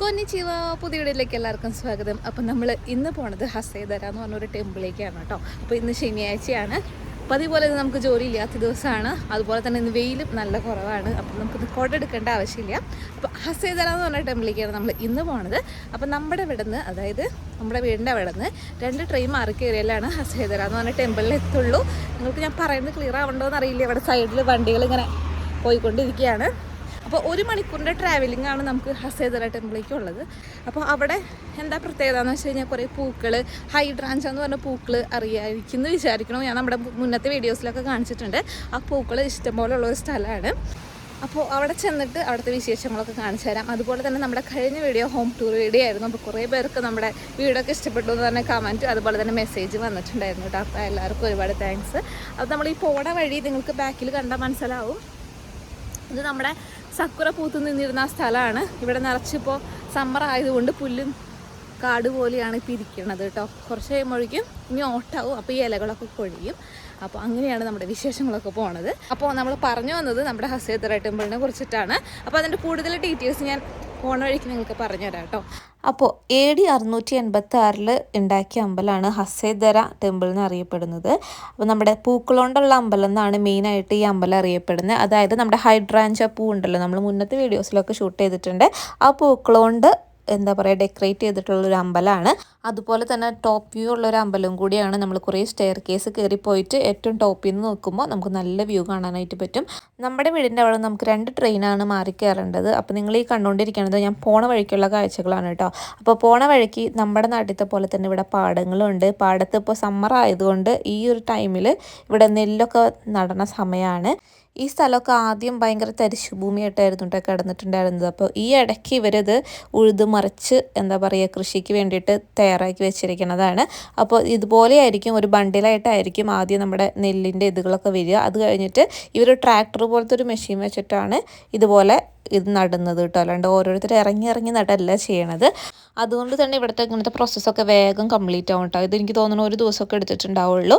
കൊന്നിച്ചിവ പുതിയ വീഡിയോയിലേക്ക് എല്ലാവർക്കും സ്വാഗതം. അപ്പം നമ്മൾ ഇന്ന് പോണത് ഹസേദര എന്ന് പറഞ്ഞൊരു ടെമ്പിളിലേക്കാണ് കേട്ടോ. അപ്പോൾ ഇന്ന് ശനിയാഴ്ചയാണ്. അപ്പോൾ അതുപോലെ നമുക്ക് ജോലി ഇല്ലാത്ത ദിവസമാണ്. അതുപോലെ തന്നെ ഇന്ന് വെയിലും നല്ല കുറവാണ്. അപ്പം നമുക്കിന്ന് കുട എടുക്കേണ്ട ആവശ്യമില്ല. അപ്പോൾ ഹസേദര എന്ന് പറഞ്ഞ ടെമ്പിളിലേക്കാണ് നമ്മൾ ഇന്ന് പോണത്. അപ്പം നമ്മുടെ ഇവിടെ നിന്ന് അതായത് നമ്മുടെ വീടിന്റെ അവിടെ നിന്ന് രണ്ട് ട്രെയിൻ മാറി കയറിയാലാണ് ഹസേദര എന്ന് പറഞ്ഞ ടെമ്പിളിൽ എത്തുള്ളൂ. നിങ്ങൾക്ക് ഞാൻ പറയുന്നത് ക്ലിയർ ആവണ്ടോ എന്നറിയില്ല ഇവിടെ സൈഡിൽ വണ്ടികൾ ഇങ്ങനെ പോയിക്കൊണ്ടിരിക്കുകയാണ്. അപ്പോൾ ഒരു മണിക്കൂറിന്റെ ട്രാവലിംഗ് ആണ് നമുക്ക് ഹസേദറ ടെമ്പിളിലേക്ക് ഉള്ളത് അപ്പോൾ അവിടെ എന്താ പ്രത്യേകത എന്ന് വെച്ച് കഴിഞ്ഞാൽ കുറേ പൂക്കൾ ഹൈഡ്രാഞ്ച എന്ന് പറഞ്ഞ പൂക്കൾ അറിയാതിരിക്കുന്നു വിചാരിക്കണം ഞാൻ നമ്മുടെ മുന്നത്തെ വീഡിയോസിലൊക്കെ കാണിച്ചിട്ടുണ്ട്. ആ പൂക്കൾ ഇഷ്ടംപോലെ ഉള്ള ഒരു സ്ഥലമാണ്. അപ്പോൾ അവിടെ ചെന്നിട്ട് അവിടുത്തെ വിശേഷങ്ങളൊക്കെ കാണിച്ചു തരാം. അതുപോലെ തന്നെ നമ്മുടെ കഴിഞ്ഞ വീഡിയോ ഹോം ടൂർ വീഡിയോ ആയിരുന്നു. അപ്പോൾ കുറേ പേർക്ക് നമ്മുടെ വീടൊക്കെ ഇഷ്ടപ്പെട്ടു എന്ന് തന്നെ കമന്റ് അതുപോലെ തന്നെ മെസ്സേജ് വന്നിട്ടുണ്ടായിരുന്നു കേട്ടോ. അപ്പോൾ എല്ലാവർക്കും ഒരുപാട് താങ്ക്സ് അത് നമ്മൾ ഈ പോണ വഴി നിങ്ങൾക്ക് ബാക്കിൽ കണ്ടാൽ മനസ്സിലാവും. ഇത് നമ്മുടെ സക്കുറ പൂത്ത് നിന്നിരുന്ന സ്ഥലമാണ്. ഇവിടെ നിറച്ചിപ്പോൾ സമ്മർ ആയതുകൊണ്ട് പുല്ലും കാട് പോലെയാണ് ഇപ്പോൾ ഇരിക്കുന്നത് കേട്ടോ. കുറച്ച് കഴിയുമ്പോഴേക്കും ഇനി ഓട്ടാവും. അപ്പോൾ ഈ ഇലകളൊക്കെ കൊഴിയും. അപ്പോൾ അങ്ങനെയാണ് നമ്മുടെ വിശേഷങ്ങളൊക്കെ പോണത്. അപ്പോൾ നമ്മൾ പറഞ്ഞു വന്നത് നമ്മുടെ ഹസേത്തറ ടെമ്പിളിനെ കുറിച്ചിട്ടാണ്. അപ്പോൾ അതിന്റെ കൂടുതൽ ഡീറ്റെയിൽസ് ഞാൻ പോണ വഴിക്ക് നിങ്ങൾക്ക് പറഞ്ഞുതരാം കേട്ടോ. അപ്പോൾ എ ഡി അറുന്നൂറ്റി എൺപത്തി ആറിൽ ഉണ്ടാക്കിയ അമ്പലമാണ് ഹസേദര ടെമ്പിൾ എന്ന് അറിയപ്പെടുന്നത് അപ്പോൾ നമ്മുടെ പൂക്കളോണ്ടുള്ള അമ്പലം എന്നാണ് മെയിനായിട്ട് ഈ അമ്പലം അറിയപ്പെടുന്നത്. അതായത് നമ്മുടെ ഹൈഡ്രാഞ്ച പൂ ഉണ്ടല്ലോ നമ്മൾ മുന്നത്തെ വീഡിയോസിലൊക്കെ ഷൂട്ട് ചെയ്തിട്ടുണ്ട്. ആ പൂക്കളോണ്ട് എന്താ പറയുക ഡെക്കറേറ്റ് ചെയ്തിട്ടുള്ള ഒരു അമ്പലമാണ് അതുപോലെ തന്നെ ടോപ്പ് വ്യൂ ഉള്ള ഒരു അമ്പലം കൂടിയാണ് നമ്മൾ കുറേ സ്റ്റെയർ കേസ് കയറി പോയിട്ട് ഏറ്റവും ടോപ്പിൽ നിന്ന് നോക്കുമ്പോൾ നമുക്ക് നല്ല വ്യൂ കാണാനായിട്ട് പറ്റും. നമ്മുടെ വീടിന്റെ അവിടെ നമുക്ക് രണ്ട് ട്രെയിനാണ് മാറി കയറേണ്ടത് അപ്പോൾ നിങ്ങൾ ഈ കണ്ടുകൊണ്ടിരിക്കുന്നത് ഞാൻ പോണ വഴിക്കുള്ള കാഴ്ചകളാണ് കേട്ടോ. അപ്പോൾ പോണ വഴിക്ക് നമ്മുടെ നാട്ടിലത്തെ പോലെ തന്നെ ഇവിടെ പാടങ്ങളുണ്ട്. പാടത്ത് ഇപ്പോൾ സമ്മർ ആയതുകൊണ്ട് ഈ ഒരു ടൈമിൽ ഇവിടെ നെല്ലൊക്കെ നടണ സമയമാണ് ഈ സ്ഥലമൊക്കെ ആദ്യം ഭയങ്കര തരിശു ഭൂമിയായിട്ടായിരുന്നു കേട്ടോ കിടന്നിട്ടുണ്ടായിരുന്നത്. അപ്പോൾ ഈ ഇടയ്ക്ക് ഇവരത് ഉഴുത് മറിച്ച് എന്താ പറയുക കൃഷിക്ക് വേണ്ടിയിട്ട് തയ്യാറാക്കി വെച്ചിരിക്കുന്നതാണ്. അപ്പോൾ ഇതുപോലെയായിരിക്കും ഒരു ബണ്ടിലായിട്ടായിരിക്കും ആദ്യം നമ്മുടെ നെല്ലിന്റെ ഇതുകളൊക്കെ വരിക. അത് കഴിഞ്ഞിട്ട് ഇവർ ട്രാക്ടർ പോലത്തെ ഒരു മെഷീൻ വെച്ചിട്ടാണ് ഇതുപോലെ ഇത് നടുന്നത് കേട്ടോ. അല്ലാണ്ട് ഓരോരുത്തർ ഇറങ്ങി ഇറങ്ങി നടല്ല ചെയ്യണത്. അതുകൊണ്ട് തന്നെ ഇവിടുത്തെ ഇങ്ങനത്തെ പ്രോസസ്സൊക്കെ വേഗം കംപ്ലീറ്റ് ആവും കേട്ടോ. ഇത് എനിക്ക് തോന്നുന്നു ഒരു ദിവസമൊക്കെ എടുത്തിട്ടുണ്ടാവുള്ളൂ.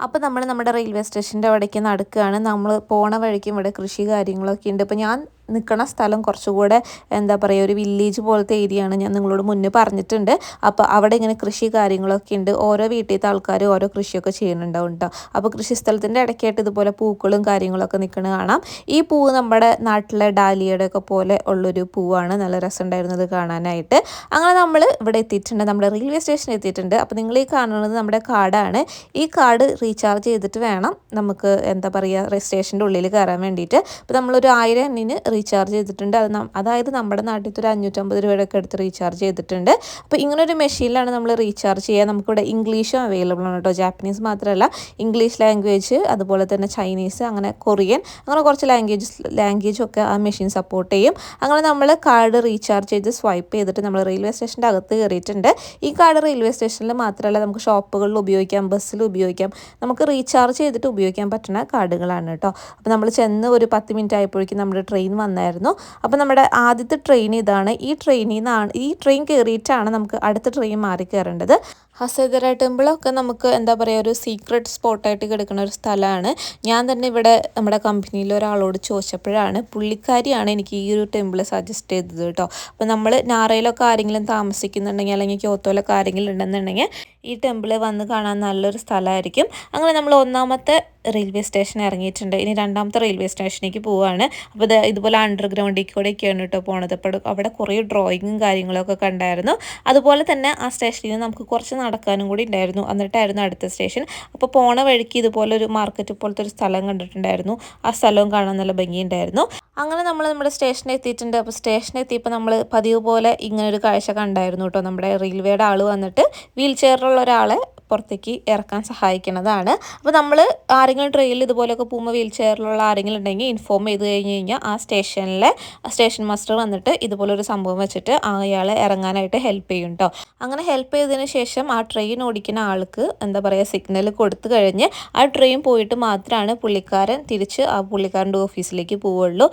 അപ്പോൾ നമ്മൾ നമ്മുടെ റെയിൽവേ സ്റ്റേഷന്റെ അവിടേക്ക് നടക്കുകയാണ് നമ്മൾ പോണ വഴിക്കും ഇവിടെ കൃഷി കാര്യങ്ങളൊക്കെ ഉണ്ട്. അപ്പോൾ ഞാൻ നിൽക്കുന്ന സ്ഥലം കുറച്ചുകൂടെ എന്താ പറയുക ഒരു വില്ലേജ് പോലത്തെ ഏരിയയാണ് ഞാൻ നിങ്ങളോട് മുന്നേ പറഞ്ഞിട്ടുണ്ട്. അപ്പോൾ അവിടെ ഇങ്ങനെ കൃഷി കാര്യങ്ങളൊക്കെ ഉണ്ട്. ഓരോ വീട്ടിലത്തെ ആൾക്കാർ ഓരോ കൃഷിയൊക്കെ ചെയ്യുന്നുണ്ടാവും കേട്ടോ അപ്പോൾ കൃഷി സ്ഥലത്തിന്റെ ഇടയ്ക്കായിട്ട് ഇതുപോലെ പൂക്കളും കാര്യങ്ങളൊക്കെ നിൽക്കുന്നത് കാണാം. ഈ പൂവ് നമ്മുടെ നാട്ടിലെ ഡാലിയുടെ ഒക്കെ പോലെ ഉള്ളൊരു പൂവാണ്. നല്ല രസമുണ്ടായിരുന്നത് കാണാനായിട്ട്. അങ്ങനെ നമ്മൾ ഇവിടെ എത്തിയിട്ടുണ്ട്. നമ്മുടെ റെയിൽവേ സ്റ്റേഷനിൽ എത്തിയിട്ടുണ്ട്. അപ്പോൾ നിങ്ങൾ ഈ കാണുന്നത് നമ്മുടെ കാർഡാണ് ഈ കാർഡ് റീചാർജ് ചെയ്തിട്ട് വേണം നമുക്ക് എന്താ പറയുക സ്റ്റേഷന്റെ ഉള്ളിൽ കയറാൻ വേണ്ടിയിട്ട്. അപ്പോൾ നമ്മളൊരു ആയിരം എണ്ണിന് റീചാർജ് ചെയ്തിട്ടുണ്ട്. അത് അതായത് നമ്മുടെ നാട്ടിൽ ഒരു അഞ്ഞൂറ്റമ്പത് രൂപയൊക്കെ എടുത്ത് റീചാർജ് ചെയ്തിട്ടുണ്ട്. അപ്പോൾ ഇങ്ങനൊരു മെഷീനിലാണ് നമ്മൾ റീചാർജ് ചെയ്യുക. നമുക്കിവിടെ ഇംഗ്ലീഷും അവൈലബിൾ ആണ് കേട്ടോ. ജാപ്പനീസ് മാത്രമല്ല ഇംഗ്ലീഷ് ലാംഗ്വേജ് അതുപോലെ തന്നെ ചൈനീസ് അങ്ങനെ കൊറിയൻ അങ്ങനെ കുറച്ച് ലാംഗ്വേജ് ലാംഗ്വേജും ഒക്കെ ആ മെഷീൻ സപ്പോർട്ട് ചെയ്യും. അങ്ങനെ നമ്മൾ കാർഡ് റീചാർജ് ചെയ്ത് സ്വൈപ്പ് ചെയ്തിട്ട് നമ്മൾ റെയിൽവേ സ്റ്റേഷന്റെ അകത്ത് കയറിയിട്ടുണ്ട്. ഈ കാർഡ് റെയിൽവേ സ്റ്റേഷനിൽ മാത്രമല്ല നമുക്ക് ഷോപ്പുകളിൽ ഉപയോഗിക്കാം ബസ്സിൽ ഉപയോഗിക്കാം. നമുക്ക് റീചാർജ് ചെയ്തിട്ട് ഉപയോഗിക്കാൻ പറ്റുന്ന കാർഡുകളാണ് കേട്ടോ. അപ്പോൾ നമ്മൾ ചെന്ന് ഒരു പത്ത് മിനിറ്റ് ആയപ്പോഴേക്കും നമ്മുടെ ട്രെയിൻ വന്നായിരുന്നു. അപ്പോൾ നമ്മുടെ ആദ്യത്തെ ട്രെയിൻ ഇതാണ്. ഈ ട്രെയിനിൽ നിന്നാണ് ഈ ട്രെയിൻ കയറിയിട്ടാണ് നമുക്ക് അടുത്ത ട്രെയിൻ മാറി കയറേണ്ടത് ഹസേദര ടെമ്പിളൊക്കെ നമുക്ക് എന്താ പറയുക ഒരു സീക്രട്ട് സ്പോട്ടായിട്ട് കിടക്കുന്ന ഒരു സ്ഥലമാണ്. ഞാൻ തന്നെ ഇവിടെ നമ്മുടെ കമ്പനിയിൽ ഒരാളോട് ചോദിച്ചപ്പോഴാണ് പുള്ളിക്കാരിയാണ് എനിക്ക് ഈ ഒരു ടെമ്പിൾ സജസ്റ്റ് ചെയ്തത് കേട്ടോ. അപ്പോൾ നമ്മൾ നാറയിലൊക്കെ ആരെങ്കിലും താമസിക്കുന്നുണ്ടെങ്കിൽ അല്ലെങ്കിൽ ക്യോത്തോയിലൊക്കെ ആരെങ്കിലും ഉണ്ടെന്നുണ്ടെങ്കിൽ ഈ ടെമ്പിൾ വന്ന് കാണാൻ നല്ലൊരു സ്ഥലമായിരിക്കും. അങ്ങനെ നമ്മൾ ഒന്നാമത്തെ റെയിൽവേ സ്റ്റേഷൻ ഇറങ്ങിയിട്ടുണ്ട്. ഇനി രണ്ടാമത്തെ റെയിൽവേ സ്റ്റേഷനിലേക്ക് പോവുകയാണ് അപ്പോൾ ഇത് ഇതുപോലെ അണ്ടർഗ്രൗണ്ടിൽ കൂടെയൊക്കെയാണ് കേട്ടോ പോണത്. അപ്പോൾ അവിടെ കുറേ ഡ്രോയിങ്ങും കാര്യങ്ങളൊക്കെ കണ്ടായിരുന്നു. അതുപോലെ തന്നെ ആ സ്റ്റേഷനിൽ നിന്ന് നമുക്ക് കുറച്ച് നടക്കാനും കൂടി ഉണ്ടായിരുന്നു. എന്നിട്ടായിരുന്നു അടുത്ത സ്റ്റേഷൻ അപ്പോൾ പോണ വഴിക്ക് ഇതുപോലെ ഒരു മാർക്കറ്റ് പോലത്തെ ഒരു സ്ഥലം കണ്ടിട്ടുണ്ടായിരുന്നു. ആ സ്ഥലവും കാണാൻ നല്ല ഭംഗിയുണ്ടായിരുന്നു. അങ്ങനെ നമ്മൾ നമ്മുടെ സ്റ്റേഷനിൽ എത്തിയിട്ടുണ്ട്. അപ്പോൾ സ്റ്റേഷനിൽ എത്തിയപ്പോൾ നമ്മൾ പതിവ് പോലെ ഇങ്ങനെ ഒരു കാഴ്ച കണ്ടായിരുന്നു കേട്ടോ. നമ്മുടെ റെയിൽവേയുടെ ആൾ വന്നിട്ട്. വീൽ ചെയറിലുള്ള ഒരാളെ പുറത്തേക്ക് ഇറക്കാൻ സഹായിക്കുന്നതാണ്. അപ്പോൾ നമ്മൾ ആരെങ്കിലും ട്രെയിനിൽ ഇതുപോലെയൊക്കെ പോകുമ്പോൾ വീൽ ചെയറിലുള്ള ആരെങ്കിലും ഉണ്ടെങ്കിൽ ഇൻഫോം ചെയ്ത് കഴിഞ്ഞ് കഴിഞ്ഞാൽ ആ സ്റ്റേഷനിലെ സ്റ്റേഷൻ മാസ്റ്റർ വന്നിട്ട് ഇതുപോലൊരു സംഭവം വെച്ചിട്ട് അയാളെ ഇറങ്ങാനായിട്ട് ഹെൽപ്പ് ചെയ്യും കേട്ടോ അങ്ങനെ ഹെൽപ്പ് ചെയ്തതിന് ശേഷം ആ ട്രെയിൻ ഓടിക്കുന്ന ആൾക്ക് എന്താ പറയുക സിഗ്നൽ കൊടുത്തു കഴിഞ്ഞ് ആ ട്രെയിൻ പോയിട്ട് മാത്രമാണ് പുള്ളിക്കാരൻ തിരിച്ച് ആ പുള്ളിക്കാരന്റെ ഓഫീസിലേക്ക് പോവുള്ളൂ.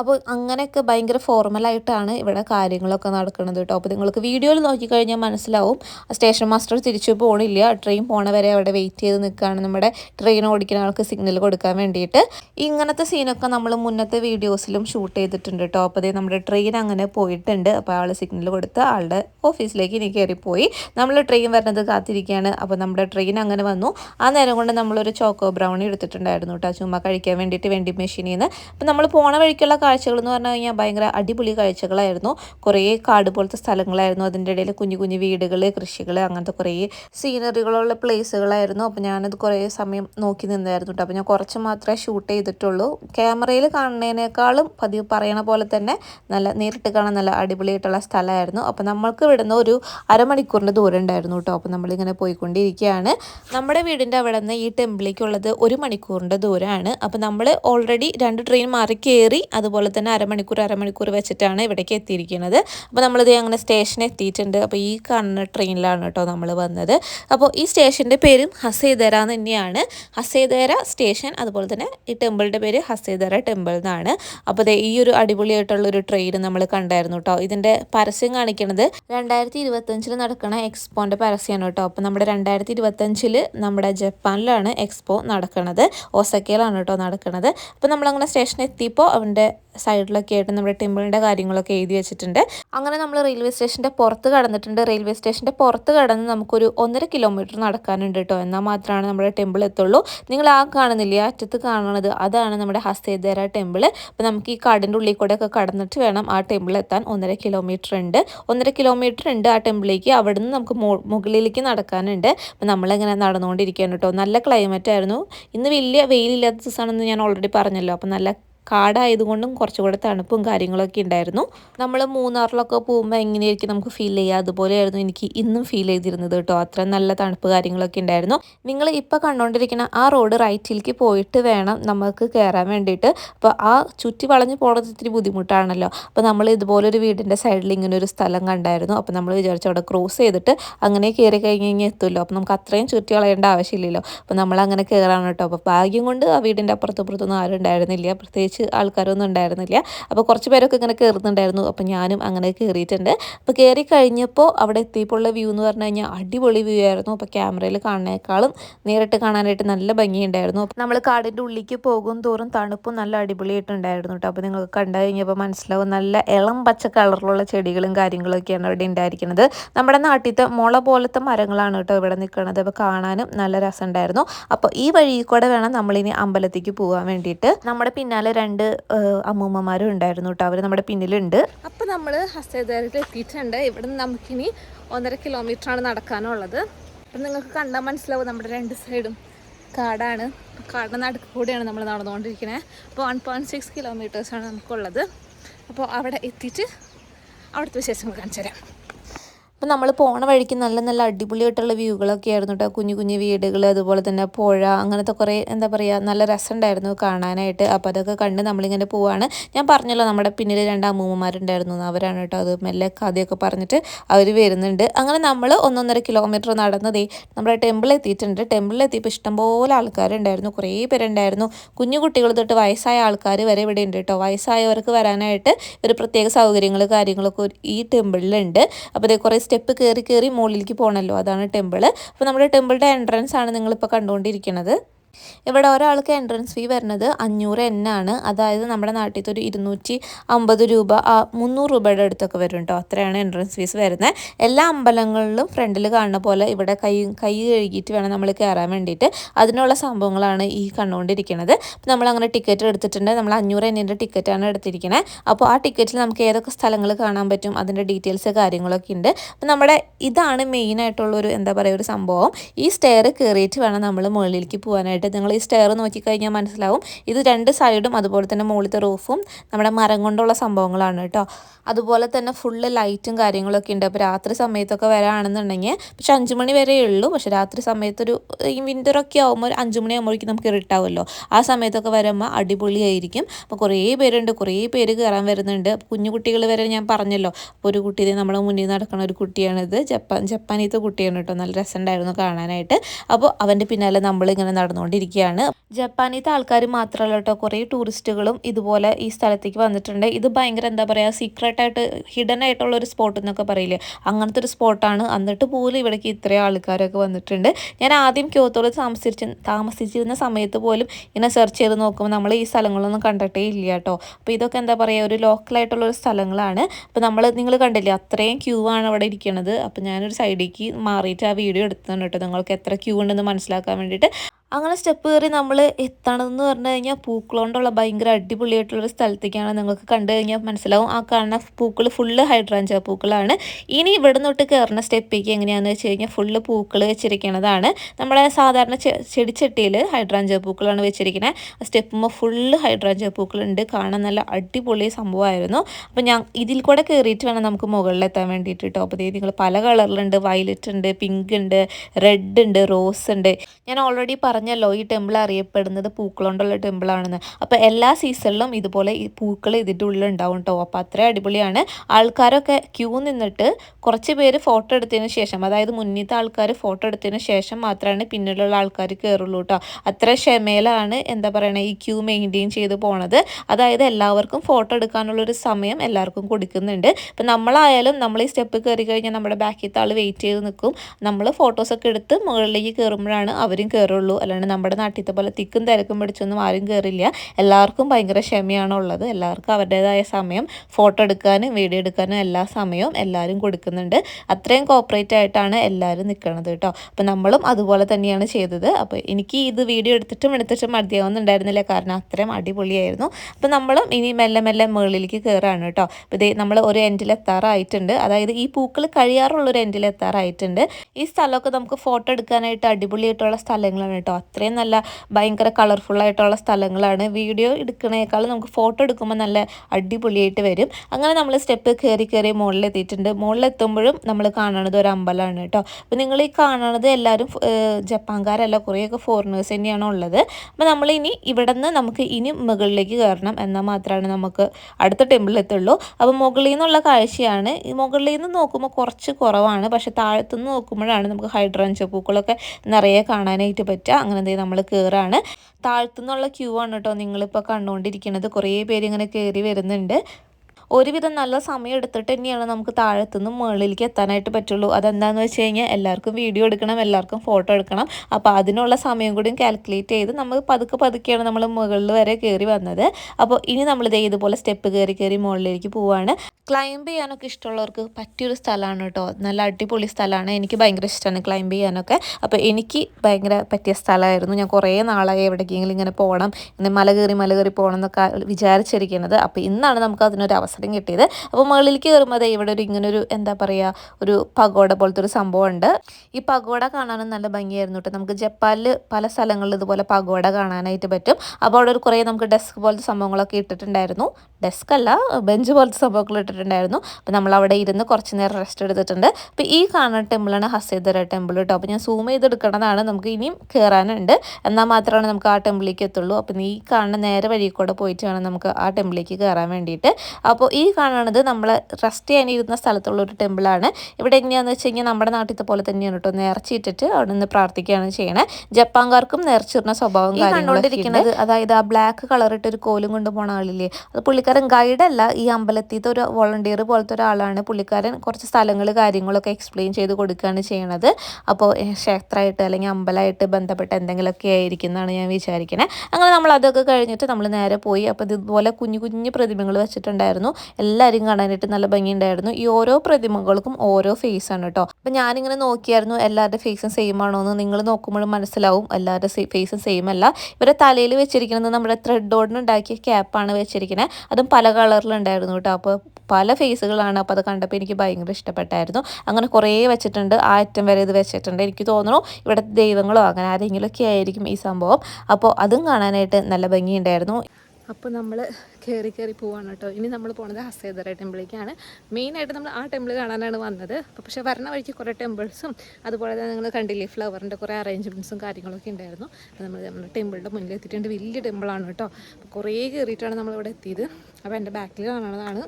അപ്പോൾ അങ്ങനെയൊക്കെ ഭയങ്കര ഫോർമലായിട്ടാണ് ഇവിടെ കാര്യങ്ങളൊക്കെ നടക്കുന്നത് കേട്ടോ. അപ്പോൾ നിങ്ങൾക്ക് വീഡിയോയിൽ നോക്കിക്കഴിഞ്ഞാൽ മനസ്സിലാവും. സ്റ്റേഷൻ മാസ്റ്റർ തിരിച്ചു പോകണില്ല ട്രെയിൻ പോണ വരെ അവിടെ വെയിറ്റ് ചെയ്ത് നിൽക്കുകയാണ് നമ്മുടെ ട്രെയിൻ ഓടിക്കുന്ന ആൾക്ക് സിഗ്നൽ കൊടുക്കാൻ വേണ്ടിയിട്ട്. ഇങ്ങനത്തെ സീനൊക്കെ നമ്മൾ മുന്നത്തെ വീഡിയോസിലും ഷൂട്ട് ചെയ്തിട്ടുണ്ട് കേട്ടോ. അപ്പോൾ അതേ നമ്മുടെ ട്രെയിൻ അങ്ങനെ പോയിട്ടുണ്ട്. അപ്പോൾ ആൾ സിഗ്നൽ കൊടുത്ത് ആളുടെ ഓഫീസിലേക്ക് ഇനി കയറിപ്പോയി. നമ്മൾ ട്രെയിൻ വരുന്നത് കാത്തിരിക്കുകയാണ്. അപ്പോൾ നമ്മുടെ ട്രെയിൻ അങ്ങനെ വന്നു. ആ നേരം കൊണ്ട് നമ്മളൊരു ചോക്കോ ബ്രൗണി എടുത്തിട്ടുണ്ടായിരുന്നു കേട്ടോ. ചുമ്മാ കഴിക്കാൻ വേണ്ടിയിട്ട് വെണ്ടി മെഷീനിൽ നിന്ന് അപ്പോൾ നമ്മൾ പോണ വഴിക്കുള്ള കാഴ്ചകൾ എന്ന് പറഞ്ഞു കഴിഞ്ഞാൽ ഭയങ്കര അടിപൊളി കാഴ്ചകളായിരുന്നു. കുറേ കാട് പോലത്തെ സ്ഥലങ്ങളായിരുന്നു. അതിന്റെ ഇടയിൽ കുഞ്ഞു കുഞ്ഞു വീടുകൾ കൃഷികൾ അങ്ങനത്തെ കുറേ സീനറികളുള്ള പ്ലേസുകളായിരുന്നു അപ്പോൾ ഞാനത് കുറേ സമയം നോക്കി നിന്നായിരുന്നു കേട്ടോ. അപ്പോൾ ഞാൻ കുറച്ച് മാത്രമേ ഷൂട്ട് ചെയ്തിട്ടുള്ളൂ. ക്യാമറയിൽ കാണുന്നതിനേക്കാളും പതിവ് പറയണ പോലെ തന്നെ നല്ല നേരിട്ട് കാണാൻ നല്ല അടിപൊളിയായിട്ടുള്ള സ്ഥലമായിരുന്നു. അപ്പോൾ നമ്മൾക്ക് ഇവിടുന്ന് ഒരു അരമണിക്കൂറിന്റെ ദൂരം ഉണ്ടായിരുന്നു കേട്ടോ. അപ്പോൾ നമ്മളിങ്ങനെ പോയിക്കൊണ്ടിരിക്കുകയാണ്. നമ്മുടെ വീടിന്റെ അവിടെ നിന്ന് ഈ ടെമ്പിളിലേക്കുള്ളത് ഒരു മണിക്കൂറിന്റെ ദൂരമാണ്. അപ്പോൾ നമ്മൾ ഓൾറെഡി രണ്ട് ട്രെയിൻ മാറി കയറി അതുപോലെ തന്നെ അരമണിക്കൂർ അരമണിക്കൂർ വെച്ചിട്ടാണ് ഇവിടേക്ക് എത്തിയിരിക്കുന്നത്. അപ്പോൾ നമ്മളിത് അങ്ങനെ സ്റ്റേഷനിൽ എത്തിയിട്ടുണ്ട്. അപ്പോൾ ഈ കാണുന്ന ട്രെയിനിലാണ് കേട്ടോ നമ്മൾ വന്നത്. അപ്പോൾ ഈ സ്റ്റേഷന്റെ പേരും ഹസേദര എന്ന് തന്നെയാണ്. ഹസേദര സ്റ്റേഷൻ അതുപോലെ തന്നെ ഈ ടെമ്പിളിന്റെ പേര് ഹസേദര ടെമ്പിൾ എന്നാണ്. അപ്പോൾ അതെ ഈ ഒരു അടിപൊളിയായിട്ടുള്ള ഒരു ട്രെയിൻ നമ്മൾ കണ്ടായിരുന്നു കേട്ടോ. ഇതിന്റെ പരസ്യം കാണിക്കുന്നത് രണ്ടായിരത്തി ഇരുപത്തഞ്ചിൽ നടക്കുന്ന എക്സ്പോന്റെ പരസ്യമാണ് കേട്ടോ. അപ്പോൾ നമ്മുടെ രണ്ടായിരത്തി ഇരുപത്തഞ്ചിൽ നമ്മുടെ ജപ്പാനിലാണ് എക്സ്പോ നടക്കുന്നത് ഓസക്കയിലാണ് കേട്ടോ നടക്കുന്നത് അപ്പോൾ നമ്മളങ്ങനെ സ്റ്റേഷനിൽ എത്തിയപ്പോൾ അവന്റെ സൈഡിലൊക്കെ ആയിട്ട് നമ്മുടെ ടെമ്പിളിന്റെ കാര്യങ്ങളൊക്കെ എഴുതി വെച്ചിട്ടുണ്ട്. അങ്ങനെ നമ്മൾ റെയിൽവേ സ്റ്റേഷന്റെ പുറത്ത് കടന്നിട്ടുണ്ട്. റെയിൽവേ സ്റ്റേഷന്റെ പുറത്ത് കടന്ന് നമുക്കൊരു ഒന്നര കിലോമീറ്റർ നടക്കാനുണ്ട് കേട്ടോ. എന്നാൽ മാത്രമാണ് നമ്മുടെ ടെമ്പിൾ എത്തുള്ളൂ. നിങ്ങൾ ആ കാണുന്നില്ലേ? അറ്റത്ത് കാണുന്നത് അതാണ് നമ്മുടെ ഹസ്തേദേര ടെമ്പിൾ. അപ്പോൾ നമുക്ക് ഈ കാടിന്റെ ഉള്ളിൽ കൂടെ ഒക്കെ കടന്നിട്ട് വേണം ആ ടെമ്പിൾ എത്താൻ. ഒന്നര കിലോമീറ്റർ ഉണ്ട്. ഒന്നര കിലോമീറ്റർ ഉണ്ട് ആ ടെമ്പിളിലേക്ക്. അവിടുന്ന് നമുക്ക് മുകളിലേക്ക് നടക്കാനുണ്ട്. അപ്പോൾ നമ്മളിങ്ങനെ നടന്നുകൊണ്ടിരിക്കുകയാണ് കേട്ടോ. നല്ല ക്ലൈമറ്റ് ആയിരുന്നു. ഇന്ന് വലിയ വെയിലില്ലാത്ത ദിവസമാണെന്ന് ഞാൻ ഓൾറെഡി പറഞ്ഞല്ലോ. അപ്പോൾ നല്ല കാടായതുകൊണ്ടും കുറച്ചുകൂടെ തണുപ്പും കാര്യങ്ങളൊക്കെ ഉണ്ടായിരുന്നു. നമ്മൾ മൂന്നാറിലൊക്കെ പോകുമ്പോൾ എങ്ങനെയായിരിക്കും നമുക്ക് ഫീൽ ചെയ്യുക? അതുപോലെയായിരുന്നു എനിക്ക് ഇന്നും ഫീൽ ചെയ്തിരുന്നത് കേട്ടോ. അത്ര നല്ല തണുപ്പ് കാര്യങ്ങളൊക്കെ ഉണ്ടായിരുന്നു. നിങ്ങൾ ഇപ്പോൾ കണ്ടുകൊണ്ടിരിക്കുന്ന ആ റോഡ് റൈറ്റിലേക്ക് പോയിട്ട് വേണം നമുക്ക് കയറാൻ വേണ്ടിയിട്ട്. അപ്പോൾ ആ ചുറ്റി വളഞ്ഞ് പോകുന്നത് ഇത്തിരി ബുദ്ധിമുട്ടാണല്ലോ. അപ്പോൾ നമ്മൾ ഇതുപോലൊരു വീടിന്റെ സൈഡിൽ ഇങ്ങനെ ഒരു സ്ഥലം കണ്ടായിരുന്നു. അപ്പോൾ നമ്മൾ വിചാരിച്ചു അവിടെ ക്രോസ് ചെയ്തിട്ട് അങ്ങനെ കയറി കഴിഞ്ഞ് കഴിഞ്ഞാൽ എത്തുമല്ലോ അപ്പോൾ നമുക്ക് അത്രയും ചുറ്റി കളയേണ്ട ആവശ്യമില്ലല്ലോ. അപ്പോൾ നമ്മൾ അങ്ങനെ കയറാണ് കേട്ടോ. അപ്പോൾ ഭാഗ്യം കൊണ്ട് ആ വീടിന്റെ അപ്പുറത്തും ഇപ്പുറത്തൊന്നും ആരും ഉണ്ടായിരുന്നില്ല. പ്രത്യേകിച്ച് ആൾക്കാരൊന്നും ഉണ്ടായിരുന്നില്ല. അപ്പോൾ കുറച്ച് പേരൊക്കെ ഇങ്ങനെ കയറുന്നുണ്ടായിരുന്നു. അപ്പോൾ ഞാനും അങ്ങനെ കയറിയിട്ടുണ്ട്. അപ്പോൾ കയറി കഴിഞ്ഞപ്പോൾ അവിടെ എത്തിയപ്പോഴുള്ള വ്യൂ എന്ന് പറഞ്ഞു കഴിഞ്ഞാൽ അടിപൊളി വ്യൂ ആയിരുന്നു. അപ്പോൾ ക്യാമറയിൽ കാണുന്നേക്കാളും നേരിട്ട് കാണാനായിട്ട് നല്ല ഭംഗിയുണ്ടായിരുന്നു. നമ്മൾ കാടിന്റെ ഉള്ളിലേക്ക് പോകും തോറും തണുപ്പും നല്ല അടിപൊളിയായിട്ടുണ്ടായിരുന്നു കേട്ടോ. അപ്പോൾ നിങ്ങൾക്ക് കണ്ടു കഴിഞ്ഞപ്പോൾ മനസ്സിലാവും നല്ല ഇളം പച്ച കളറിലുള്ള ചെടികളും കാര്യങ്ങളൊക്കെയാണ് അവിടെ ഉണ്ടായിരിക്കുന്നത്. നമ്മുടെ നാട്ടിലത്തെ മുള പോലത്തെ മരങ്ങളാണ് കേട്ടോ ഇവിടെ നിൽക്കുന്നത്. അപ്പോൾ കാണാനും നല്ല രസമുണ്ടായിരുന്നു. അപ്പോൾ ഈ വഴി കൂടെ വേണം നമ്മളിനി അമ്പലത്തേക്ക് പോകാൻ വേണ്ടിയിട്ട്. നമ്മുടെ പിന്നാലെ രണ്ട് അമ്മൂമ്മമാരും ഉണ്ടായിരുന്നു കേട്ടോ അവർ നമ്മുടെ പിന്നിലുണ്ട്. അപ്പോൾ നമ്മൾ ഹസ്തേദാരിൽ എത്തിയിട്ടുണ്ട്. ഇവിടെ നിന്ന് നമുക്കിനി ഒന്നര കിലോമീറ്റർ ആണ് നടക്കാനുള്ളത്. അപ്പം നിങ്ങൾക്ക് കണ്ടാൽ മനസ്സിലാവും നമ്മുടെ രണ്ട് സൈഡും കാടാണ്. കാടിന്റെ നടുക്ക് കൂടെയാണ് നമ്മൾ നടന്നുകൊണ്ടിരിക്കുന്നത് അപ്പോൾ വൺ പോയിന്റ് സിക്സ് കിലോമീറ്റേഴ്സാണ് നമുക്കുള്ളത്. അപ്പോൾ അവിടെ എത്തിയിട്ട് അവിടുത്തെ വിശേഷങ്ങൾ കാണിച്ചു തരാം അപ്പോൾ നമ്മൾ പോണ വഴിക്ക് നല്ല നല്ല അടിപൊളിയായിട്ടുള്ള വ്യൂകളൊക്കെ ആയിരുന്നു കേട്ടോ കുഞ്ഞു കുഞ്ഞു വീടുകൾ അതുപോലെ തന്നെ പുഴ അങ്ങനത്തെ കുറേ എന്താ പറയുക നല്ല രസമുണ്ടായിരുന്നു കാണാനായിട്ട്. അപ്പോൾ അതൊക്കെ കണ്ട് നമ്മളിങ്ങനെ പോവാണ്. ഞാൻ പറഞ്ഞല്ലോ നമ്മുടെ പിന്നിൽ രണ്ട് അമ്മൂമ്മമാരുണ്ടായിരുന്നു. അവരാണ് കേട്ടോ അത് മെല്ലെ കഥയൊക്കെ പറഞ്ഞിട്ട് അവർ വരുന്നുണ്ട്. അങ്ങനെ നമ്മൾ ഒന്നൊന്നര കിലോമീറ്റർ നടന്നതേ നമ്മുടെ ടെമ്പിൾ എത്തിയിട്ടുണ്ട്. ടെമ്പിളിൽ എത്തിയപ്പോൾ ഇഷ്ടംപോലെ ആൾക്കാരുണ്ടായിരുന്നു. കുറേ പേരുണ്ടായിരുന്നു. കുഞ്ഞു കുട്ടികൾ തൊട്ട് വയസ്സായ ആൾക്കാർ വരെ ഇവിടെ ഉണ്ട് കേട്ടോ വയസ്സായവർക്ക് വരാനായിട്ട് ഒരു പ്രത്യേക സൗകര്യങ്ങൾ കാര്യങ്ങളൊക്കെ ഈ ടെമ്പിളിലുണ്ട്. അപ്പോൾ ഇതേ കുറേ സ്റ്റെപ്പ് കയറി കയറി മുകളിലേക്ക് പോകണമല്ലോ അതാണ് ടെമ്പിൾ അപ്പോൾ നമ്മുടെ ടെമ്പിളിന്റെ എൻട്രൻസ് ആണ് നിങ്ങളിപ്പോൾ കണ്ടുകൊണ്ടിരിക്കുന്നത് ഇവിടെ ഒരാൾക്ക് എൻട്രൻസ് ഫീ വരുന്നത് അഞ്ഞൂറ് ആണ്. അതായത് നമ്മുടെ നാട്ടിലത്തെ ഒരു ഇരുന്നൂറ്റി അമ്പത് രൂപ മുന്നൂറ് രൂപയുടെ അടുത്തൊക്കെ വരും കേട്ടോ അത്രയാണ് എൻട്രൻസ് ഫീസ് വരുന്നത്. എല്ലാ അമ്പലങ്ങളിലും ഫ്രണ്ടിൽ കാണുന്ന പോലെ ഇവിടെ കൈ കൈ കഴുകിയിട്ട് വേണം നമ്മൾ കയറാൻ വേണ്ടിയിട്ട്. അതിനുള്ള സംഭവങ്ങളാണ് ഈ കണ്ടുകൊണ്ടിരിക്കുന്നത് നമ്മൾ അങ്ങനെ ടിക്കറ്റ് എടുത്തിട്ടുണ്ട്. നമ്മൾ അഞ്ഞൂറ് എന്നിന്റെ ടിക്കറ്റാണ് എടുത്തിരിക്കുന്നത് അപ്പോൾ ആ ടിക്കറ്റിൽ നമുക്ക് ഏതൊക്കെ സ്ഥലങ്ങൾ കാണാൻ പറ്റും അതിന്റെ ഡീറ്റെയിൽസ് കാര്യങ്ങളൊക്കെ ഉണ്ട്. അപ്പോൾ നമ്മുടെ ഇതാണ് മെയിനായിട്ടുള്ളൊരു എന്താ പറയുക ഒരു സംഭവം. ഈ സ്റ്റെയർ കയറിയിട്ട് വേണം നമ്മൾ മുകളിലേക്ക് പോകാനായിട്ട് നിങ്ങൾ ഈ സ്റ്റെയർ നോക്കിക്കഴിഞ്ഞാൽ മനസ്സിലാവും. ഇത് രണ്ട് സൈഡും അതുപോലെ തന്നെ മുകളിലത്തെ റൂഫും നമ്മുടെ മരം കൊണ്ടുള്ള സംഭവങ്ങളാണ് കേട്ടോ. അതുപോലെ തന്നെ ഫുള്ള് ലൈറ്റും കാര്യങ്ങളൊക്കെ ഉണ്ട്. അപ്പോൾ രാത്രി സമയത്തൊക്കെ വരാണെന്നുണ്ടെങ്കിൽ പക്ഷെ അഞ്ച് മണി വരെ ഉള്ളൂ. പക്ഷെ രാത്രി സമയത്തൊരു ഈ വിന്ററൊക്കെ ആകുമ്പോൾ ഒരു അഞ്ച് മണി ആകുമ്പോഴേക്കും നമുക്ക് ഇരുട്ടാവുമല്ലോ. ആ സമയത്തൊക്കെ വരുമ്പോൾ അടിപൊളിയായിരിക്കും. അപ്പോൾ കുറേ പേരുണ്ട്. കുറേ പേര് കയറാൻ വരുന്നുണ്ട്. കുഞ്ഞു കുട്ടികൾ വരെ ഞാൻ പറഞ്ഞല്ലോ. അപ്പോൾ ഒരു കുട്ടി ദേ നമ്മളെ മുന്നിൽ നടക്കുന്ന ഒരു കുട്ടിയാണിത്. ജപ്പാൻ ജപ്പാനീത്തെ കുട്ടിയാണ് കേട്ടോ. നല്ല രസമുണ്ടായിരുന്നു കാണാനായിട്ട്. അപ്പോൾ അവന്റെ പിന്നാലെ നമ്മളിങ്ങനെ നടന്നുകൊണ്ട് കണ്ടുകൊണ്ടിരിക്കുകയാണ് ജപ്പാനിത്തെ ആൾക്കാർ മാത്രമല്ല കേട്ടോ കുറേ ടൂറിസ്റ്റുകളും ഇതുപോലെ ഈ സ്ഥലത്തേക്ക് വന്നിട്ടുണ്ട്. ഇത് ഭയങ്കര എന്താ പറയുക സീക്രട്ട് ആയിട്ട് ഹിഡൻ ആയിട്ടുള്ള ഒരു സ്പോട്ട് എന്നൊക്കെ പറയില്ലേ? അങ്ങനത്തെ ഒരു സ്പോട്ടാണ് എന്നിട്ട് പോലും ഇവിടേക്ക് ഇത്രയും ആൾക്കാരൊക്കെ വന്നിട്ടുണ്ട്. ഞാൻ ആദ്യം ക്യോത്തോട് താമസിച്ച് താമസിച്ചിരുന്ന സമയത്ത് പോലും ഇങ്ങനെ സെർച്ച് ചെയ്ത് നോക്കുമ്പോൾ നമ്മൾ ഈ സ്ഥലങ്ങളൊന്നും കണ്ടിട്ടേ ഇല്ല കേട്ടോ. അപ്പോൾ ഇതൊക്കെ എന്താ പറയുക ഒരു ലോക്കലായിട്ടുള്ള ഒരു സ്ഥലങ്ങളാണ്. അപ്പോൾ നമ്മൾ നിങ്ങൾ കണ്ടില്ലേ അത്രയും ക്യൂ ആണ് അവിടെ ഇരിക്കുന്നത് അപ്പോൾ ഞാനൊരു സൈഡിലേക്ക് മാറിയിട്ട് ആ വീഡിയോ എടുത്തു കേട്ടോ. നിങ്ങൾക്ക് എത്ര ക്യൂ ഉണ്ടെന്ന് മനസ്സിലാക്കാൻ വേണ്ടിയിട്ട്. അങ്ങനെ സ്റ്റെപ്പ് കയറി നമ്മൾ എത്തണമെന്ന് പറഞ്ഞു കഴിഞ്ഞാൽ പൂക്കളോണ്ടുള്ള ഭയങ്കര അടിപൊളിയായിട്ടുള്ളൊരു സ്ഥലത്തേക്കാണ് നിങ്ങൾക്ക് കണ്ടു കഴിഞ്ഞാൽ മനസ്സിലാവും. ആ കാണുന്ന പൂക്കൾ ഫുള്ള് ഹൈഡ്രാഞ്ച പൂക്കളാണ്. ഇനി ഇവിടെ തൊട്ട് കയറുന്ന സ്റ്റെപ്പിലേക്ക് എങ്ങനെയാണെന്ന് വെച്ച് കഴിഞ്ഞാൽ ഫുള്ള് പൂക്കൾ വെച്ചിരിക്കുന്നതാണ് നമ്മുടെ സാധാരണ ചെടിച്ചട്ടിയിൽ ഹൈഡ്രാഞ്ച പൂക്കളാണ് വെച്ചിരിക്കുന്നത് ആ സ്റ്റെപ്പുമ്പോൾ ഫുള്ള് ഹൈഡ്രാഞ്ച പൂക്കളുണ്ട്. കാണാൻ നല്ല അടിപൊളി സംഭവമായിരുന്നു അപ്പോൾ ഞാൻ ഇതിൽ കൂടെ കയറിയിട്ട് വേണം നമുക്ക് മുകളിലെത്താൻ വേണ്ടിയിട്ട് കേട്ടോ അപ്പോൾ നിങ്ങൾ പല കളറിലുണ്ട്. വയലറ്റ് ഉണ്ട് പിങ്ക് ഉണ്ട് റെഡ് ഉണ്ട് റോസ് ഉണ്ട്. ഞാൻ ഓൾറെഡി പറഞ്ഞല്ലോ ഈ ടെമ്പിൾ അറിയപ്പെടുന്നത് പൂക്കൾ കൊണ്ടുള്ള ടെമ്പിളാണെന്ന് അപ്പോൾ എല്ലാ സീസണിലും ഇതുപോലെ ഈ പൂക്കൾ ഇതിന്റെ ഉള്ളിൽ ഉണ്ടാവും കേട്ടോ അപ്പോൾ അത്ര അടിപൊളിയാണ്. ആൾക്കാരൊക്കെ ക്യൂ നിന്നിട്ട് കുറച്ച് പേര് ഫോട്ടോ എടുത്തതിന് ശേഷം അതായത് മുന്നിത്തെ ആൾക്കാർ ഫോട്ടോ എടുത്തതിന് ശേഷം മാത്രമാണ് പിന്നിലുള്ള ആൾക്കാർ കയറുള്ളൂ കേട്ടോ അത്ര ക്ഷമയിലാണ് എന്താ പറയണേ ഈ ക്യൂ മെയിന്റെയിൻ ചെയ്ത് പോണത്. അതായത് എല്ലാവർക്കും ഫോട്ടോ എടുക്കാനുള്ളൊരു സമയം എല്ലാവർക്കും കൊടുക്കുന്നുണ്ട്. ഇപ്പം നമ്മളായാലും നമ്മൾ ഈ സ്റ്റെപ്പ് കയറി കഴിഞ്ഞാൽ നമ്മുടെ ബാക്കിലത്തെ ആൾ വെയിറ്റ് ചെയ്ത് നിൽക്കും നമ്മൾ ഫോട്ടോസൊക്കെ എടുത്ത് മുകളിലേക്ക് കയറുമ്പോഴാണ് അവരും കയറുള്ളൂ അല്ലാണ്ട് നമ്മുടെ നാട്ടിലത്തെ പോലെ തിക്കും തിരക്കും പിടിച്ചൊന്നും ആരും കയറില്ല എല്ലാവർക്കും ഭയങ്കര ക്ഷമയാണ് ഉള്ളത്. എല്ലാവർക്കും അവരുടേതായ സമയം ഫോട്ടോ എടുക്കാനും വീഡിയോ എടുക്കാനും എല്ലാ സമയവും എല്ലാവരും കൊടുക്കുന്നുണ്ട്. അത്രയും കോപ്പറേറ്റ് ആയിട്ടാണ് എല്ലാവരും നിൽക്കുന്നത് കേട്ടോ. അപ്പോൾ നമ്മളും അതുപോലെ തന്നെയാണ് ചെയ്തത്. അപ്പോൾ എനിക്ക് ഇത് വീഡിയോ എടുത്തിട്ടും എടുത്തിട്ടും മതിയാവുന്നുണ്ടായിരുന്നില്ല. കാരണം അത്രയും അടിപൊളിയായിരുന്നു. അപ്പോൾ നമ്മളും ഇനി മെല്ലെ മെല്ലെ മുകളിലേക്ക് കയറാണ് കേട്ടോ. അപ്പോൾ ഇതേ നമ്മൾ ഒരു എൻഡിൽ എത്താറായിട്ടുണ്ട്. അതായത് ഈ പൂക്കൾ കഴിയാറുള്ള ഒരു എൻഡിൽ എത്താറായിട്ടുണ്ട്. ഈ സ്ഥലമൊക്കെ നമുക്ക് ഫോട്ടോ എടുക്കാനായിട്ട് അടിപൊളിയായിട്ടുള്ള സ്ഥലങ്ങളാണ് കേട്ടോ. അത്രയും നല്ല ഭയങ്കര കളർഫുൾ ആയിട്ടുള്ള സ്ഥലങ്ങളാണ്. വീഡിയോ എടുക്കണേക്കാൾ നമുക്ക് ഫോട്ടോ എടുക്കുമ്പോൾ നല്ല അടിപൊളിയായിട്ട് വരും. അങ്ങനെ നമ്മൾ സ്റ്റെപ്പ് കയറി കയറി മുകളിലെത്തിയിട്ടുണ്ട് മുകളിലെത്തുമ്പോഴും നമ്മൾ കാണണത് ഒരു അമ്പലമാണ് കേട്ടോ അപ്പോൾ നിങ്ങൾ ഈ കാണണത് എല്ലാവരും ജപ്പാൻകാരല്ല കുറേയൊക്കെ ഫോറിനേഴ്സ് തന്നെയാണ് ഉള്ളത്. അപ്പോൾ നമ്മളിനി ഇവിടെ നിന്ന് നമുക്ക് ഇനി മുകളിലേക്ക് കയറണം. എന്നാൽ മാത്രമാണ് നമുക്ക് അടുത്ത ടെമ്പിളിലെത്തുള്ളൂ അപ്പോൾ മുകളിൽ നിന്നുള്ള കാഴ്ചയാണ്. ഈ മുകളിൽ നിന്ന് നോക്കുമ്പോൾ കുറച്ച് കുറവാണ്. പക്ഷേ താഴത്തുനിന്ന് നോക്കുമ്പോഴാണ് നമുക്ക് ഹൈഡ്രഞ്ച പൂക്കളൊക്കെ നിറയെ കാണാനായിട്ട് പറ്റുക. അങ്ങനെ എന്തെങ്കിലും നമ്മൾ കയറാണ് താഴത്തുനിന്നുള്ള ക്യൂ ആണ് കേട്ടോ നിങ്ങളിപ്പോൾ കണ്ടുകൊണ്ടിരിക്കുന്നത് കുറേ പേര് ഇങ്ങനെ കയറി വരുന്നുണ്ട്. ഒരുവിധം നല്ല സമയം എടുത്തിട്ട് തന്നെയാണ് നമുക്ക് താഴത്തുനിന്ന് മുകളിലേക്ക് എത്താനായിട്ട് പറ്റുള്ളൂ. അതെന്താണെന്ന് വെച്ച് കഴിഞ്ഞാൽ എല്ലാവർക്കും വീഡിയോ എടുക്കണം എല്ലാവർക്കും ഫോട്ടോ എടുക്കണം. അപ്പോൾ അതിനുള്ള സമയം കൂടിയും കാൽക്കുലേറ്റ് ചെയ്ത് നമ്മൾ പതുക്കെ പതുക്കെയാണ് നമ്മൾ മുകളിൽ വരെ കയറി വന്നത്. അപ്പോൾ ഇനി നമ്മളിത് ഇതേ ഇതുപോലെ സ്റ്റെപ്പ് കയറി കയറി മുകളിലേക്ക് പോവാണ്. ക്ലൈംബ് ചെയ്യാനൊക്കെ ഇഷ്ടമുള്ളവർക്ക് പറ്റിയൊരു സ്ഥലമാണ് കേട്ടോ നല്ല അടിപൊളി സ്ഥലമാണ്. എനിക്ക് ഭയങ്കര ഇഷ്ടമാണ് ക്ലൈംബ് ചെയ്യാനൊക്കെ. അപ്പോൾ എനിക്ക് ഭയങ്കര പറ്റിയ സ്ഥലമായിരുന്നു. ഞാൻ കുറേ നാളായി എവിടേക്കെങ്കിലും ഇങ്ങനെ പോകണം ഇങ്ങനെ മല കയറി മല കയറി പോകണം എന്നൊക്കെ വിചാരിച്ചിരിക്കുന്നത്. അപ്പോൾ ഇന്നാണ് നമുക്ക് അതിനൊരു അവസരം കിട്ടിയത്. അപ്പോൾ മുകളിലേക്ക് കയറുമ്പോൾ ഇവിടെ ഒരു ഇങ്ങനെ ഒരു എന്താ പറയുക ഒരു പഗോഡ പോലത്തെ ഒരു സംഭവം ഉണ്ട് ഈ പഗോഡ കാണാനും നല്ല ഭംഗിയായിരുന്നു കേട്ടോ നമുക്ക് ജപ്പാനിൽ പല സ്ഥലങ്ങളിൽ ഇതുപോലെ പഗോഡ കാണാനായിട്ട് പറ്റും. അപ്പോൾ അവിടെ ഒരു കുറേ നമുക്ക് ഡെസ്ക് പോലത്തെ സംഭവങ്ങളൊക്കെ ഇട്ടിട്ടുണ്ടായിരുന്നു. ഡെസ്ക് അല്ല ബെഞ്ച് പോലത്തെ സംഭവങ്ങൾ ഇട്ടിട്ടുണ്ടായിരുന്നു അപ്പോൾ നമ്മൾ അവിടെ ഇരുന്ന് കുറച്ച് നേരം റെസ്റ്റ് എടുത്തിട്ടുണ്ട്. അപ്പോൾ ഈ കാണുന്ന ടെമ്പിളാണ് ഹസേദര ടെമ്പിൾ കേട്ടോ അപ്പോൾ ഞാൻ സൂം ചെയ്തെടുക്കണതാണ്. നമുക്ക് ഇനിയും കയറാനുണ്ട് എന്നാൽ മാത്രമാണ് നമുക്ക് ആ ടെമ്പിളിലേക്ക് എത്തുള്ളൂ. അപ്പോൾ ഈ കാണുന്ന നേരെ വഴി കൂടെ പോയിട്ട് വേണം നമുക്ക് ആ ടെമ്പിളിലേക്ക് കയറാൻ വേണ്ടിയിട്ട്. അപ്പോൾ ഈ കാണുന്നത് നമ്മൾ റെസ്റ്റ് ചെയ്യാനിരുന്ന സ്ഥലത്തുള്ള ഒരു ടെമ്പിളാണ് ഇവിടെ എങ്ങനെയാണെന്ന് വെച്ച് കഴിഞ്ഞാൽ നമ്മുടെ നാട്ടിലത്തെ പോലെ തന്നെയാണ് കേട്ടോ നേർച്ചയിട്ടിട്ട് അവിടെ നിന്ന് പ്രാർത്ഥിക്കുകയാണ് ചെയ്യണേ. ജപ്പാൻകാർക്കും നേർച്ചിരുന്ന സ്വഭാവം കണ്ടുകൊണ്ടിരിക്കുന്നത് അതായത് ആ ബ്ലാക്ക് കളർ ഇട്ട് ഒരു കോലും കൊണ്ട് പോണ ആളില്ലേ? അത് പുള്ളിക്കാരൻ ഗൈഡല്ല ഈ അമ്പലത്തിൽ ഒരു വോളണ്ടിയർ പോലത്തെ ഒരാളാണ്. പുള്ളിക്കാരൻ കുറച്ച് സ്ഥലങ്ങൾ കാര്യങ്ങളൊക്കെ എക്സ്പ്ലെയിൻ ചെയ്ത് കൊടുക്കുകയാണ് ചെയ്യണത്. അപ്പോൾ ക്ഷേത്രമായിട്ട് അല്ലെങ്കിൽ അമ്പലമായിട്ട് ബന്ധപ്പെട്ട എന്തെങ്കിലുമൊക്കെ ആയിരിക്കും എന്നാണ് ഞാൻ വിചാരിക്കുന്നത് അങ്ങനെ നമ്മൾ അതൊക്കെ കഴിഞ്ഞിട്ട് നമ്മൾ നേരെ പോയി. അപ്പോൾ ഇതുപോലെ കുഞ്ഞു കുഞ്ഞു പ്രതിമകൾ വെച്ചിട്ടുണ്ടായിരുന്നു. എല്ലാവരും കാണാനായിട്ട് നല്ല ഭംഗിയുണ്ടായിരുന്നു. ഈ ഓരോ പ്രതിമകൾക്കും ഓരോ ഫേസ് ആണ് കേട്ടോ. അപ്പം ഞാനിങ്ങനെ നോക്കിയായിരുന്നു എല്ലാവരുടെ ഫേസും സെയിം ആണോ എന്ന്. നിങ്ങൾ നോക്കുമ്പോഴും മനസ്സിലാവും എല്ലാവരുടെ ഫേസും സെയിം അല്ല. ഇവരെ തലയിൽ വെച്ചിരിക്കുന്നത് നമ്മുടെ ത്രെഡ് ഉണ്ടാക്കിയ ക്യാപ്പാണ് വെച്ചിരിക്കുന്നത് അതും പല കളറിലുണ്ടായിരുന്നു കേട്ടോ. അപ്പോൾ പല ഫേസുകളാണ് അപ്പോൾ അത് കണ്ടപ്പോൾ എനിക്ക് ഭയങ്കര ഇഷ്ടപ്പെട്ടായിരുന്നു. അങ്ങനെ കുറേ വെച്ചിട്ടുണ്ട്. ആ അറ്റം വരെ ഇത് വെച്ചിട്ടുണ്ട്. എനിക്ക് തോന്നുന്നു ഇവിടുത്തെ ദൈവങ്ങളോ അങ്ങനെ ആരെങ്കിലുമൊക്കെ ആയിരിക്കും ഈ സംഭവം. അപ്പോൾ അതും കാണാനായിട്ട് നല്ല ഭംഗിയുണ്ടായിരുന്നു. അപ്പോൾ നമ്മൾ കയറി കയറി പോവാണ് കേട്ടോ. ഇനി നമ്മൾ പോണത് ഹസേദര ടെമ്പിളിലേക്കാണ്. മെയിനായിട്ട് നമ്മൾ ആ ടെമ്പിൾ കാണാനാണ് വന്നത്. പക്ഷേ വരണ വഴിക്ക് കുറേ ടെമ്പിൾസും അതുപോലെ തന്നെ നിങ്ങൾ കണ്ടില്ലേ ഫ്ലവറിന്റെ കുറേ അറേഞ്ച്മെന്റ്സും കാര്യങ്ങളൊക്കെ ഉണ്ടായിരുന്നു. അപ്പോൾ നമ്മൾ നമ്മുടെ ടെമ്പിളിന്റെ മുന്നിൽ എത്തിയിട്ടുണ്ട്. വലിയ ടെമ്പിളാണ് കേട്ടോ. കുറേ കയറിയിട്ടാണ് നമ്മളിവിടെ എത്തിയത്. അപ്പോൾ എന്റെ ബാക്കിൽ കാണുന്നതാണ്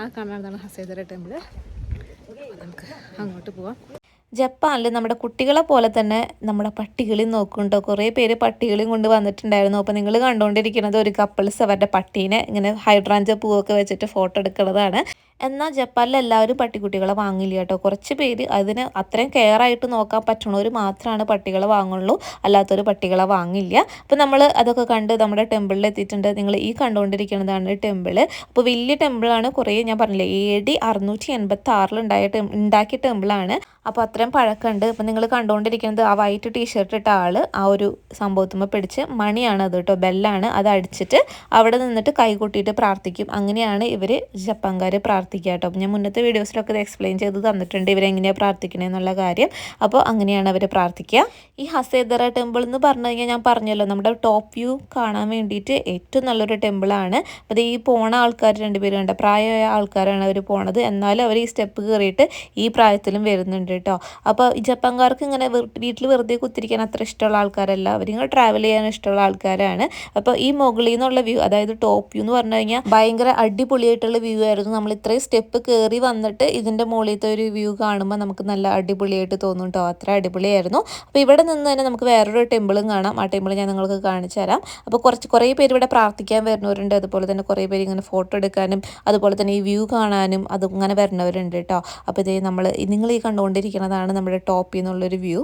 ആ കാണുന്നതാണ് ഹസേദര ടെമ്പിൾ നമുക്ക് അങ്ങോട്ട് പോവാം. ജപ്പാനിൽ നമ്മുടെ കുട്ടികളെ പോലെ തന്നെ നമ്മുടെ പട്ടികളെയും നോക്കുന്നുണ്ടോ കുറേ പേര് പട്ടികളെയും കൊണ്ട് വന്നിട്ടുണ്ടായിരുന്നു. അപ്പോൾ നിങ്ങൾ കണ്ടുകൊണ്ടിരിക്കുന്നത് ഒരു കപ്പിൾസ് അവരുടെ പട്ടീനെ ഇങ്ങനെ ഹൈഡ്രാഞ്ച പൂവൊക്കെ വെച്ചിട്ട് ഫോട്ടോ എടുക്കുന്നതാണ് എന്നാൽ ജപ്പാനിൽ എല്ലാവരും പട്ടിക്കുട്ടികളെ വാങ്ങില്ല കേട്ടോ. കുറച്ച് പേര് അതിന് അത്രയും കെയർ ആയിട്ട് നോക്കാൻ പറ്റണവർ മാത്രമാണ് പട്ടികളെ വാങ്ങുള്ളൂ. അല്ലാത്തൊരു പട്ടികളെ വാങ്ങില്ല. അപ്പോൾ നമ്മൾ അതൊക്കെ കണ്ട് നമ്മുടെ ടെമ്പിളിൽ എത്തിയിട്ടുണ്ട്. നിങ്ങൾ ഈ കണ്ടുകൊണ്ടിരിക്കുന്നതാണ് ടെമ്പിൾ അപ്പോൾ വലിയ ടെമ്പിളാണ് കുറേ ഞാൻ പറഞ്ഞില്ലേ എ ഡി അറുന്നൂറ്റി എൺപത്തി ആറിലുണ്ടായ ടെം ഉണ്ടാക്കിയ ടെമ്പിളാണ് അപ്പോൾ അത്രയും പഴക്കമുണ്ട്. അപ്പോൾ നിങ്ങൾ കണ്ടുകൊണ്ടിരിക്കുന്നത് ആ വൈറ്റ് ടീഷർട്ട് ഇട്ട ആൾ ആ ഒരു സംഭവത്തുമ്പോൾ പിടിച്ച് മണിയാണ് അത് കേട്ടോ. ബെല്ലാണ് അത് അടിച്ചിട്ട് അവിടെ നിന്നിട്ട് കൈകൂട്ടിയിട്ട് പ്രാർത്ഥിക്കും. അങ്ങനെയാണ് ഇവർ ജപ്പാൻകാർ പ്രാർത്ഥിക്കുക കേട്ടോ. അപ്പോൾ ഞാൻ മുന്നത്തെ വീഡിയോസിലൊക്കെ ഇത് എക്സ്പ്ലെയിൻ ചെയ്ത് തന്നിട്ടുണ്ട്. ഇവരെങ്ങനെയാണ് പ്രാർത്ഥിക്കണമെന്നുള്ള കാര്യം. അപ്പോൾ അങ്ങനെയാണ് അവർ പ്രാർത്ഥിക്കുക. ഈ ഹസേദറ ടെമ്പിൾ എന്ന് പറഞ്ഞു കഴിഞ്ഞാൽ ഞാൻ പറഞ്ഞല്ലോ നമ്മുടെ ടോപ്പ് വ്യൂ കാണാൻ വേണ്ടിയിട്ട് ഏറ്റവും നല്ലൊരു ടെമ്പിളാണ് അപ്പോൾ ഈ പോണ ആൾക്കാർ രണ്ടുപേരും ഉണ്ട് പ്രായമായ ആൾക്കാരാണ് അവർ പോണത്. എന്നാലും അവർ ഈ സ്റ്റെപ്പ് കയറിയിട്ട് ഈ പ്രായത്തിലും വരുന്നുണ്ട് കേട്ടോ. അപ്പോൾ ജപ്പാൻകാർക്ക് ഇങ്ങനെ വീട്ടിൽ വെറുതെ കുത്തിരിക്കാൻ അത്ര ഇഷ്ടമുള്ള ആൾക്കാരല്ല. അവരിങ്ങനെ ട്രാവൽ ചെയ്യാൻ ഇഷ്ടമുള്ള ആൾക്കാരാണ്. അപ്പോൾ ഈ മുകളിൽ നിന്നുള്ള വ്യൂ അതായത് ടോപ്പ് വ്യൂ എന്ന് പറഞ്ഞു കഴിഞ്ഞാൽ ഭയങ്കര അടിപൊളിയായിട്ടുള്ള വ്യൂ ആയിരുന്നു. നമ്മൾ ഇത്രയും സ്റ്റെപ്പ് കയറി വന്നിട്ട് ഇതിന്റെ മുകളിലത്തെ ഒരു വ്യൂ കാണുമ്പോൾ നമുക്ക് നല്ല അടിപൊളിയായിട്ട് തോന്നും കേട്ടോ അത്ര അടിപൊളിയായിരുന്നു. അപ്പോൾ ഇവിടെ നിന്ന് തന്നെ നമുക്ക് വേറൊരു ടെമ്പിളും കാണാം. ആ ടെമ്പിൾ ഞാൻ നിങ്ങൾക്ക് കാണിച്ചു തരാം. അപ്പോൾ കുറച്ച് കുറേ പേര് ഇവിടെ പ്രാർത്ഥിക്കാൻ വരുന്നവരുണ്ട്. അതുപോലെ തന്നെ കുറേ പേര് ഇങ്ങനെ ഫോട്ടോ എടുക്കാനും അതുപോലെ തന്നെ ഈ വ്യൂ കാണാനും അത് ഇങ്ങനെ വരുന്നവരുണ്ട് കേട്ടോ അപ്പോൾ ഇതേ നമ്മൾ നിങ്ങൾ ഈ കണ്ടുകൊണ്ടിരിക്കുന്നതാണ് നമ്മുടെ ടോപ്പിൽ നിന്നുള്ളൊരു വ്യൂ.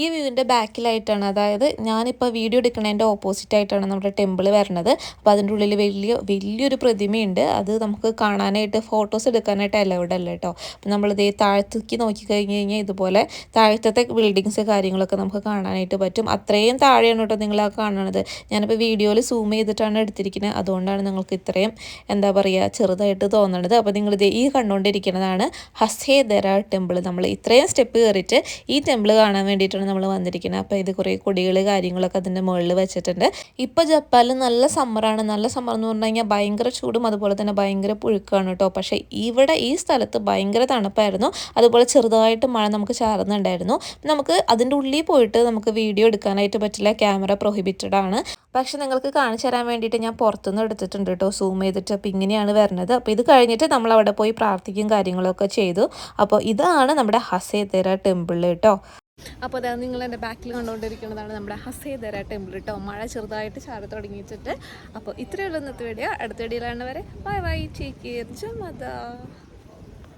ഈ വ്യൂവിന്റെ ബാക്കിലായിട്ടാണ് അതായത് ഞാനിപ്പോൾ വീഡിയോ എടുക്കുന്നതിന്റെ ഓപ്പോസിറ്റ് ആയിട്ടാണ് നമ്മുടെ ടെമ്പിൾ വരുന്നത്. അപ്പോൾ അതിന്റെ ഉള്ളിൽ വലിയ വലിയൊരു പ്രതിമയുണ്ട്. അത് നമുക്ക് കാണാനായിട്ട് ഫോട്ടോസ് എടുക്കാനായിട്ട് അലൗഡ് അല്ല കേട്ടോ അപ്പോൾ നമ്മളിതേ താഴത്തേക്ക് നോക്കി കഴിഞ്ഞ് കഴിഞ്ഞാൽ ഇതുപോലെ താഴത്തെ ബിൽഡിങ്സ് കാര്യങ്ങളൊക്കെ നമുക്ക് കാണാനായിട്ട് പറ്റും. അത്രയും താഴെയാണ് കേട്ടോ നിങ്ങൾ ആ കാണുന്നത് ഞാനിപ്പോൾ വീഡിയോയിൽ സൂം ചെയ്തിട്ടാണ് എടുത്തിരിക്കുന്നത് അതുകൊണ്ടാണ് നിങ്ങൾക്ക് ഇത്രയും എന്താ പറയുക ചെറുതായിട്ട് തോന്നുന്നത് അപ്പോൾ നിങ്ങളിത് ഈ കണ്ടുകൊണ്ടിരിക്കുന്നതാണ് ഹസേദര ടെമ്പിൾ നമ്മൾ ഇത്രയും സ്റ്റെപ്പ് കയറിയിട്ട് ഈ ടെമ്പിൾ കാണാൻ വേണ്ടിയിട്ടാണ് നമ്മൾ വന്നിരിക്കുന്നത് അപ്പോൾ ഇത് കുറേ കൊടികൾ കാര്യങ്ങളൊക്കെ അതിന്റെ മുകളിൽ വെച്ചിട്ടുണ്ട്. ഇപ്പോൾ ജപ്പാനിൽ നല്ല സമ്മറാണ് നല്ല സമ്മർ എന്ന് പറഞ്ഞു കഴിഞ്ഞാൽ ഭയങ്കര ചൂടും അതുപോലെ തന്നെ ഭയങ്കര പുഴുക്കാണ് കേട്ടോ പക്ഷേ ഇവിടെ ഈ സ്ഥലത്ത് ഭയങ്കര തണുപ്പായിരുന്നു. അതുപോലെ ചെറുതായിട്ട് മഴ നമുക്ക് ചാറുന്നുണ്ടായിരുന്നു. നമുക്ക് അതിന്റെ ഉള്ളിൽ പോയിട്ട് നമുക്ക് വീഡിയോ എടുക്കാനായിട്ട് പറ്റില്ല. ക്യാമറ പ്രൊഹിബിറ്റഡ് ആണ്. പക്ഷെ നിങ്ങൾക്ക് കാണിച്ചു തരാൻ വേണ്ടിയിട്ട് ഞാൻ പുറത്തുനിന്ന് എടുത്തിട്ടുണ്ട് കേട്ടോ. സൂം ചെയ്തിട്ട് അപ്പോൾ ഇങ്ങനെയാണ് വരുന്നത്. അപ്പോൾ ഇത് കഴിഞ്ഞിട്ട് നമ്മൾ അവിടെ പോയി പ്രാർത്ഥിക്കും കാര്യങ്ങളൊക്കെ ചെയ്തു. അപ്പോൾ ഇതാണ് നമ്മുടെ ഹസേതര ടെമ്പിൾ കേട്ടോ. അപ്പോൾ അതാ നിങ്ങൾ എന്റെ ബാക്കിൽ കണ്ടുകൊണ്ടിരിക്കുന്നതാണ് നമ്മുടെ ഹസേദര ടെമ്പിൾ കേട്ടോ മഴ ചെറുതായിട്ട് ചാറി തുടങ്ങിയിട്ടുണ്ട് അപ്പോൾ ഇത്രയുള്ള ഇന്നത്തെ വീഡിയോ അടുത്ത വീഡിയോയിലാണ് വരെ ബൈ ബൈ ടേക്ക് കെയർ ജമദ